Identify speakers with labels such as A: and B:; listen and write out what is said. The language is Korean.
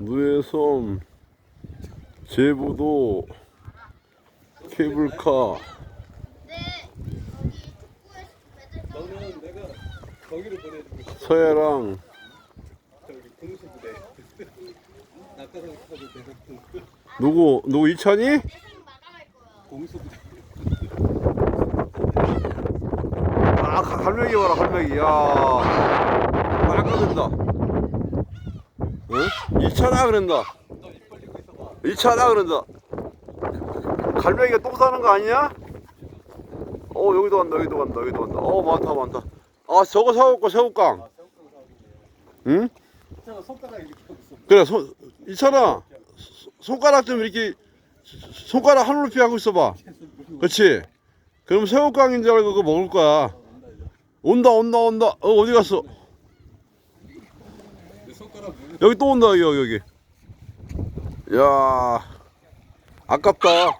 A: 누에섬 제부도 케이블카. 서해랑 누구 누구 이찬이? 아 가- 갈매기 봐라 갈매기 야 빨간 된다 응? 이찬아 그런다
B: 너입 벌리고 있어봐.
A: 이찬아 그런다 갈매기가 똥 싸는 거 아니야? 어 여기도 간다 여기도 간다 여기도 간다 어 많다 많다 아 저거 사올까 새우깡
B: 아, 새우깡.
A: 응? 그래 손 이찬아 소- 손가락 좀 이렇게 손가락 한 높이 하고 있어봐 그렇지 그럼 새우깡인 줄 알고 그거 먹을 거야 온다 온다 온다 어 어디 갔어. 여기 또 온다 여기 여기. 야 아깝다